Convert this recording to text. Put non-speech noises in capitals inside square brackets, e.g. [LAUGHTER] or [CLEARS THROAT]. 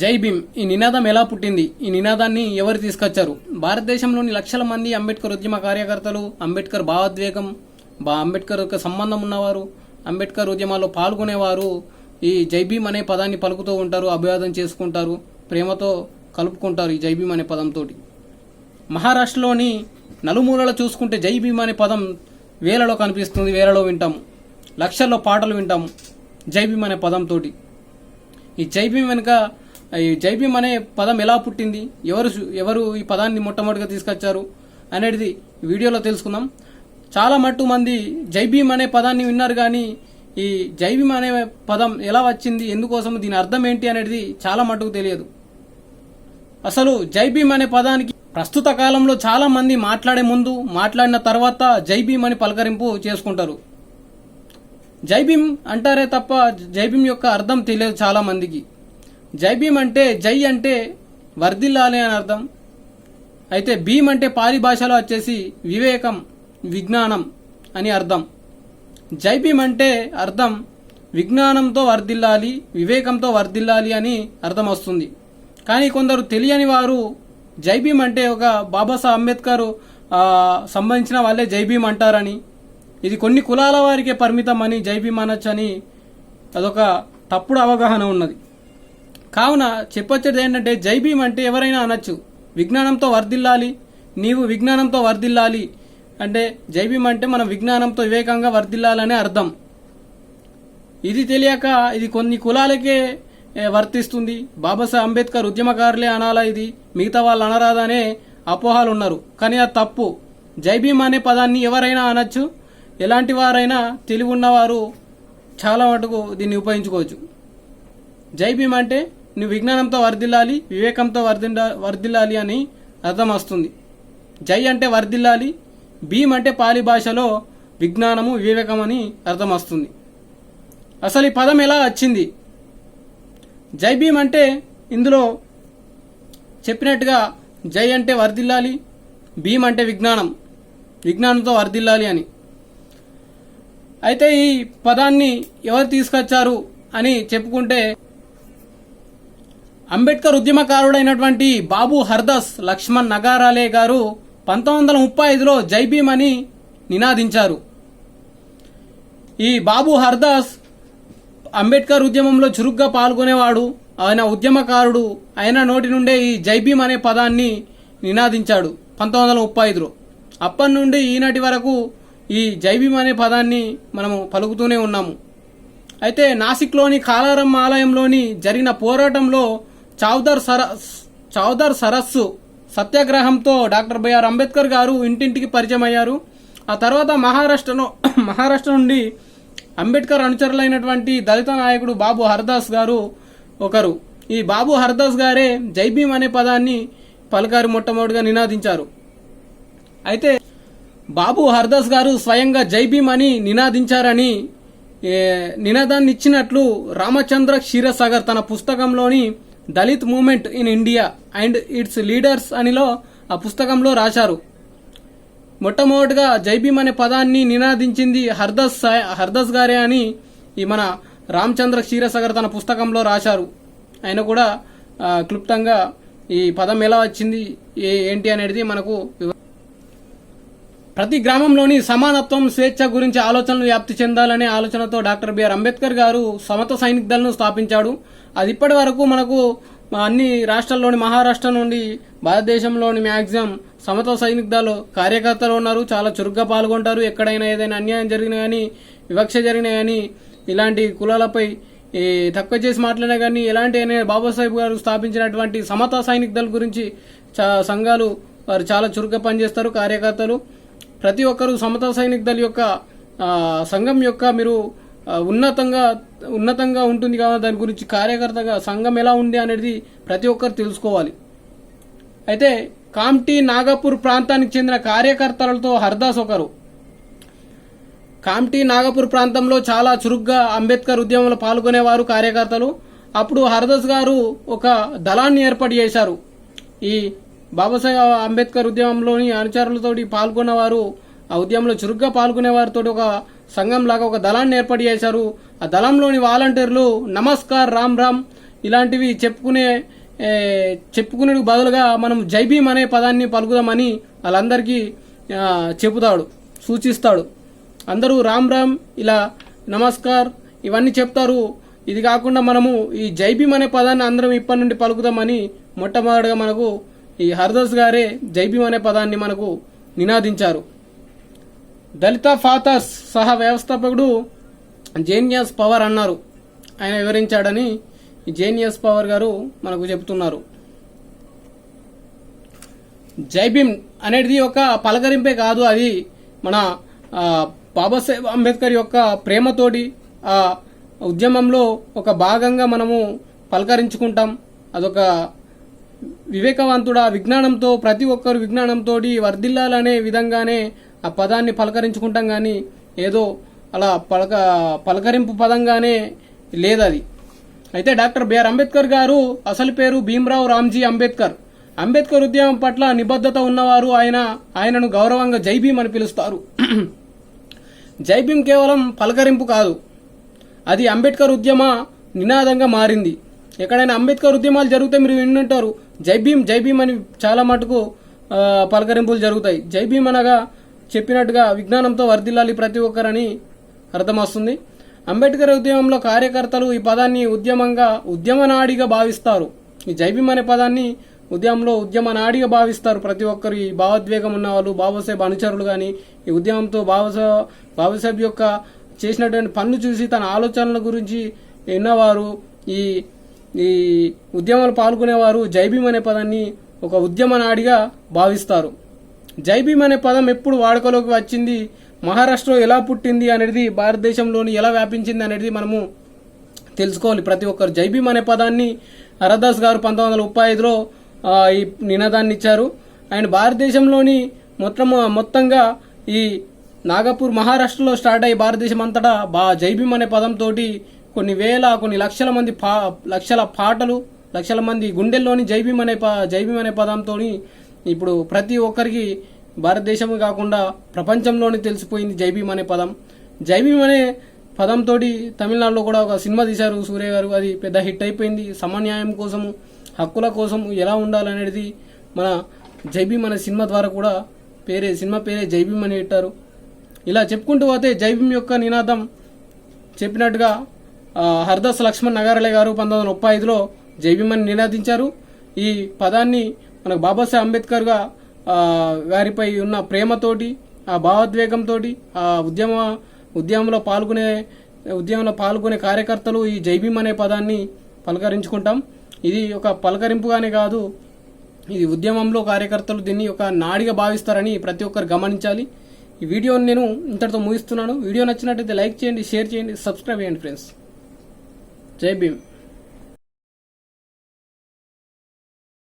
జై భీమ్. ఈ నినాదం ఎలా పుట్టింది? ఈ నినాదాన్ని ఎవరు తీసుకొచ్చారు? భారతదేశంలోని లక్షల మంది అంబేద్కర్ ఉద్యమ కార్యకర్తలు అంబేద్కర్ భావోద్వేగం బా అంబేద్కర్ యొక్క సంబంధం ఉన్నవారు అంబేద్కర్ ఉద్యమాల్లో పాల్గొనేవారు ఈ జై భీమ్ అనే పదాన్ని పలుకుతూ ఉంటారు అభివాదం చేసుకుంటారు ప్రేమతో కలుపుకుంటారు ఈ జై భీమ్ అనే పదంతో మహారాష్ట్రలోని నలుమూలల చూసుకుంటే జై భీమ్ అనే పదం వేలలో కనిపిస్తుంది వేలలో వింటాము. లక్షల్లో పాటలు వింటాము జై భీమ్ అనే పదంతో ఈ జై భీమ్ వెనుక జైబీమ్ అనే పదం ఎలా పుట్టింది? ఎవరు ఎవరు ఈ పదాన్ని మొట్టమొదటిగా తీసుకొచ్చారు? అనేది వీడియోలో తెలుసుకుందాం. చాలా మట్టు మంది జైభీమ్ అనే పదాన్ని విన్నారు కానీ ఈ జైబీమ్ అనే పదం ఎలా వచ్చింది? ఎందుకోసం? దీని అర్థం ఏంటి? అనేది చాలా మట్టుకు తెలియదు. అసలు జైబీమ్ అనే పదానికి ప్రస్తుత కాలంలో చాలా మంది మాట్లాడే ముందు మాట్లాడిన తర్వాత జైభీమ్ అని పలకరింపు చేసుకుంటారు. జైబీమ్ అంటారే తప్ప జైబీమ్ యొక్క అర్థం తెలియదు చాలా మందికి. జై భీమ్ అంటే జై అంటే వర్ధిల్లాలి అని అర్థం. అయితే భీమ్ అంటే పాలి భాషలో వచ్చేసి వివేకం విజ్ఞానం అని అర్థం. జై భీమ్ అంటే అర్థం విజ్ఞానంతో వర్ధిల్లాలి వివేకంతో వర్ధిల్లాలి అని అర్థం వస్తుంది. కానీ కొందరు తెలియని వారు జై భీమ్ అంటే ఒక బాబాసాహెబ్ అంబేద్కర్ సంబంధించిన వాళ్ళే జై భీమ్ అంటారని. ఇది కొన్ని కులాల వారికే పరిమితం అని జై భీమ్ అనొచ్చని అదొక తప్పుడు అవగాహన ఉన్నది. కావున చెప్పొచ్చేది ఏంటంటే జై భీమ్ అంటే ఎవరైనా అనొచ్చు. విజ్ఞానంతో వర్ధిల్లాలి. నీవు విజ్ఞానంతో వర్ధిల్లాలి. అంటే జై భీమ్ అంటే మనం విజ్ఞానంతో వివేకంగా వర్ధిల్లాలనే అర్థం. ఇది తెలియక ఇది కొన్ని కులాలకే వర్తిస్తుంది. బాబాసాహెబ్ అంబేద్కర్ ఉద్యమకారులే అనాలా ఇది. మిగతా వాళ్ళు అనరాదనే అపోహాలు ఉన్నారు కానీ అది తప్పు. జై భీమ్ అనే పదాన్ని ఎవరైనా అనొచ్చు. ఎలాంటి వారైనా తెలివి ఉన్నవారు చాలా మటుకు దీన్ని ఉపయోగించుకోవచ్చు. జై భీమ్ అంటే నువ్వు విజ్ఞానంతో వర్ధిల్లాలి వివేకంతో వర్ధిల్లా వర్ధిల్లాలి అని అర్థం వస్తుంది. జై అంటే వర్ధిల్లాలి భీమ్ అంటే పాలి భాషలో విజ్ఞానము వివేకం అని అర్థం వస్తుంది. అసలు ఈ పదం ఎలా వచ్చింది? జై భీమ్ అంటే ఇందులో చెప్పినట్టుగా జై అంటే వర్ధిల్లాలి భీమ్ అంటే విజ్ఞానం విజ్ఞానంతో వర్ధిల్లాలి అని. అయితే ఈ పదాన్ని ఎవరు తీసుకొచ్చారు అని చెప్పుకుంటే అంబేద్కర్ ఉద్యమకారుడైనటువంటి బాబు హర్దాస్ లక్ష్మణ్ నగారాలే గారు పంతొమ్మిది వందల ముప్పై ఐదులో జై భీమ్ అని నినాదించారు. ఈ బాబు హర్దాస్ అంబేద్కర్ ఉద్యమంలో చురుగ్గా పాల్గొనేవాడు ఆయన ఉద్యమకారుడు ఆయన నోటి నుండే ఈ జై భీమ్ అనే పదాన్ని నినాదించాడు పంతొమ్మిది వందల ముప్పై ఐదులో. అప్పటి నుండి ఈనాటి వరకు ఈ జై భీమ్ అనే పదాన్ని మనము పలుకుతూనే ఉన్నాము. అయితే నాసిక్లోని కాలారం ఆలయంలోని జరిగిన పోరాటంలో చౌదర్ సర చౌదర్ సరస్సు సత్యాగ్రహంతో డాక్టర్ బిఆర్ అంబేద్కర్ గారు ఇంటింటికి పరిచయం అయ్యారు ఆ తర్వాత మహారాష్ట్రలో [CLEARS THROAT] మహారాష్ట్ర నుండి అంబేద్కర్ అనుచరులైనటువంటి దళిత నాయకుడు బాబు హర్దాస్ గారు ఒకరు. ఈ బాబు హర్దాస్ గారే జై భీమ్ అనే పదాన్ని పలకారు మొట్టమొదటిగా నినాదించారు. అయితే బాబు హర్దాస్ గారు స్వయంగా జై భీమ్ అని నినాదించారని నినాదాన్ని ఇచ్చినట్లు రామచంద్ర క్షీరసాగర్ తన పుస్తకంలోని Dalit movement in India and its leaders అనిలో ఆ పుస్తకంలో రాశారు. మొట్టమొదటిగా జైబీమ్ అనే పదాన్ని నినాదించింది హర్దస్ హర్దస్ గారే అని ఈ మన రామచంద్ర క్షీరసాగర్ తన పుస్తకంలో రాశారు. ఆయన కూడా క్లుప్తంగా ఈ పదం ఎలా వచ్చింది ఏ- ఏంటి అనేది మనకు ప్రతి గ్రామంలోని సమానత్వం స్వేచ్ఛ గురించి ఆలోచనలు వ్యాప్తి చెందాలనే ఆలోచనతో డాక్టర్ బిఆర్ అంబేద్కర్ గారు సమత సైనిక దళను స్థాపించాడు. అది ఇప్పటి వరకు మనకు అన్ని రాష్ట్రాల్లోని మహారాష్ట్ర నుండి భారతదేశంలోని మ్యాక్సిమం సమత సైనిక దళ కార్యకర్తలు ఉన్నారు. చాలా చురుగ్గా పాల్గొంటారు. ఎక్కడైనా ఏదైనా అన్యాయం జరిగినా కానీ వివక్ష జరిగినా కానీ ఇలాంటి కులాలపై తక్కువ చేసి మాట్లాడినా కానీ ఎలాంటి బాబాసాహెబ్ గారు స్థాపించినటువంటి సమత సైనిక దళ గురించి సంఘాలు వారు చాలా చురుగ్గా పనిచేస్తారు. కార్యకర్తలు ప్రతి ఒక్కరూ సమతా సైనిక దళ యొక్క సంఘం యొక్క మీరు ఉన్నతంగా ఉన్నతంగా ఉంటుంది కదా దాని గురించి కార్యకర్తగా సంఘం ఎలా ఉంది అనేది ప్రతి ఒక్కరు తెలుసుకోవాలి. అయితే కామ్టీ నాగపూర్ ప్రాంతానికి చెందిన కార్యకర్తలతో హర్దాస్ ఒకరు. కామ్టీ నాగపూర్ ప్రాంతంలో చాలా చురుగ్గా అంబేద్కర్ ఉద్యమంలో పాల్గొనేవారు కార్యకర్తలు. అప్పుడు హర్దస్ గారు ఒక దళాన్ని ఏర్పాటు చేశారు. ఈ బాబాసాహెబ్ అంబేద్కర్ ఉద్యమంలోని అనుచరులతోటి పాల్గొన్నవారు ఆ ఉద్యమంలో చురుగ్గా పాల్గొనేవారితో ఒక సంఘం లాగా ఒక దళాన్ని ఏర్పాటు చేశారు. ఆ దళంలోని వాలంటీర్లు నమస్కార్ రామ్ రామ్ ఇలాంటివి చెప్పుకునే చెప్పుకునే బదులుగా మనం జై అనే పదాన్ని పలుకుదామని వాళ్ళందరికీ చెబుతాడు సూచిస్తాడు. అందరూ రామ్ రామ్ ఇలా నమస్కార్ ఇవన్నీ చెప్తారు. ఇది కాకుండా మనము ఈ జై అనే పదాన్ని అందరం ఇప్పటి నుండి పలుకుదామని మొట్టమొదటిగా మనకు ఈ హర్దోస్ గారే జై అనే పదాన్ని మనకు నినాదించారు. దళిత ఫాతర్స్ సహా వ్యవస్థాపకుడు జేనియస్ పవర్ అన్నారు. ఆయన వివరించాడని ఈ జేనియస్ పవర్ గారు మనకు చెబుతున్నారు. జై అనేది ఒక పలకరింపే కాదు అది మన బాబాసాహెబ్ అంబేద్కర్ యొక్క ప్రేమతోటి ఆ ఉద్యమంలో ఒక భాగంగా మనము పలకరించుకుంటాం. అదొక వివేకవంతుడా విజ్ఞానంతో ప్రతి ఒక్కరు విజ్ఞానంతో వర్ధిల్లాలనే విధంగానే ఆ పదాన్ని పలకరించుకుంటాం కానీ ఏదో అలా పలక పలకరింపు పదంగానే లేదది. అయితే డాక్టర్ బిఆర్ అంబేద్కర్ గారు అసలు పేరు భీమ్రావు రామ్జీ అంబేద్కర్. అంబేద్కర్ ఉద్యమం పట్ల నిబద్ధత ఉన్నవారు ఆయన ఆయనను గౌరవంగా జై భీమ్ అని పిలుస్తారు. జై భీమ్ కేవలం పలకరింపు కాదు. అది అంబేద్కర్ ఉద్యమ నినాదంగా మారింది. ఎక్కడైనా అంబేద్కర్ ఉద్యమాలు జరిగితే మీరు వింటుంటారు జై భీమ్ జై భీమ్ అని చాలా మటుకు పలకరింపులు జరుగుతాయి. జై భీమ్ అనగా చెప్పినట్టుగా విజ్ఞానంతో వర్ధిల్లాలి ప్రతి ఒక్కరని అర్థమవుతుంది అంబేద్కర్ ఉద్యమంలో కార్యకర్తలు ఈ పదాన్ని ఉద్యమంగా ఉద్యమ నాడిగా భావిస్తారు. ఈ జైభీమ్ అనే పదాన్ని ఉద్యమంలో ఉద్యమ నాడిగా భావిస్తారు. ప్రతి ఒక్కరు ఈ భావోద్వేగం ఉన్న వాళ్ళు బాబాసాహెబ్ అనుచరులు కానీ ఈ ఉద్యమంతో బాబాసా బాబాసాహెబ్ యొక్క చేసినటువంటి పనులు చూసి తన ఆలోచనల గురించి విన్నవారు. ఈ ఈ ఉద్యమంలో పాల్గొనేవారు జైబీమ్ అనే పదాన్ని ఒక ఉద్యమ నాడిగా భావిస్తారు. జైబీమ్ అనే పదం ఎప్పుడు వాడుకలోకి వచ్చింది? మహారాష్ట్రలో ఎలా పుట్టింది అనేది భారతదేశంలోని ఎలా వ్యాపించింది అనేది మనము తెలుసుకోవాలి. ప్రతి ఒక్కరు జైబీమ్ అనే పదాన్ని హరదాస్ గారు పంతొమ్మిది వందల ముప్పై ఐదులో ఈ నినాదాన్ని ఇచ్చారు. అండ్ భారతదేశంలోని మొత్తం మొత్తంగా ఈ నాగపూర్ మహారాష్ట్రలో స్టార్ట్ అయ్యి భారతదేశం అంతటా బా జైబీమ్ అనే పదంతో కొన్ని వేల కొన్ని లక్షల మంది పా లక్షల పాటలు లక్షల మంది గుండెల్లోని జైభీం అనే ప జైభీం అనే పదంతో ఇప్పుడు ప్రతి ఒక్కరికి భారతదేశం కాకుండా ప్రపంచంలోనే తెలిసిపోయింది జైభీం అనే పదం. జైభీం అనే పదంతో తమిళనాడులో కూడా ఒక సినిమా తీశారు సూర్య గారు. అది పెద్ద హిట్ అయిపోయింది. సమన్యాయం కోసము హక్కుల కోసం ఎలా ఉండాలనేది మన జైభీం అనే సినిమా ద్వారా కూడా పేరే సినిమా పేరే జైభీం అని పెట్టారు ఇలా చెప్పుకుంటూ పోతే జైభీం యొక్క నినాదం చెప్పినట్టుగా హర్దాస్ లక్ష్మణ్ నగారలే గారు పంతొమ్మిది వందల ముప్పై ఐదులో జైభీం నినాదించారు. ఈ పదాన్ని మనకు బాబాసాహెబ్ అంబేద్కర్గా ఆ, గారిపై ఉన్న ప్రేమతోటి ఆ భావోద్వేగంతో ఆ ఉద్యమ ఉద్యమంలో పాల్గొనే ఉద్యమంలో పాల్గొనే కార్యకర్తలు ఈ జైభీమ్ అనే పదాన్ని పలకరించుకుంటాం. ఇది ఒక పలకరింపుగానే కాదు ఇది ఉద్యమంలో కార్యకర్తలు దీన్ని ఒక నాడిగా భావిస్తారని ప్రతి ఒక్కరు గమనించాలి. ఈ వీడియోని నేను ఇంతటితో ముగిస్తున్నాను. వీడియో నచ్చినట్టయితే లైక్ చేయండి షేర్ చేయండి సబ్స్క్రైబ్ చేయండి ఫ్రెండ్స్. జై భీమ్